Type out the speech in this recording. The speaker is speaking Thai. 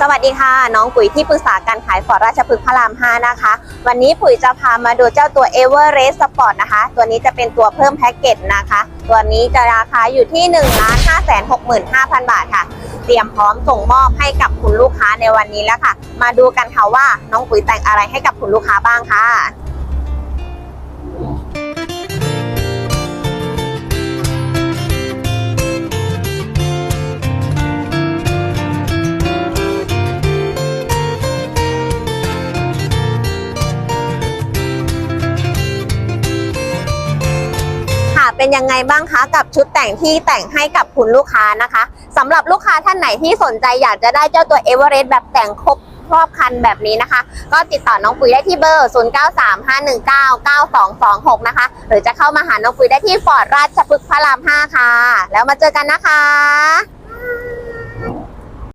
สวัสดีค่ะ น้องปุ๋ยที่ปรึกษาการขายฟอร์ราชพฤกษ์พระราม 5 นะคะ วันนี้ปุ๋ยจะพามาดูเจ้าตัว e v e r e s t Sport นะคะ ตัวนี้จะเป็นตัวเพิ่มแพ็กเกจนะคะ ตัวนี้จะราคาอยู่ที่ 1 5 6 5 0 0 0 บาทค่ะ เตรียมพร้อมส่งมอบให้กับคุณลูกค้าในวันนี้แล้วค่ะ มาดูกันค่ะว่าน้องปุ๋ยแต่งอะไรให้กับคุณลูกค้าบ้างค่ะ เป็นยังไงบ้างคะกับชุดแต่งที่แต่งให้กับคุณลูกค้านะคะสำหรับลูกค้าท่านไหนที่สนใจอยากจะได้เจ้าตัวเอเวอเรสต์แบบแต่งครบครอบคันแบบนี้นะคะ ก็ติดต่อน้องปุ๋ยได้ที่เบอร์ 0935199226 นะคะ หรือจะเข้ามาหาน้องปุ๋ยได้ที่ฟอร์ดราชพฤกษ์พระราม 5 ค่ะ แล้วมาเจอกันนะคะ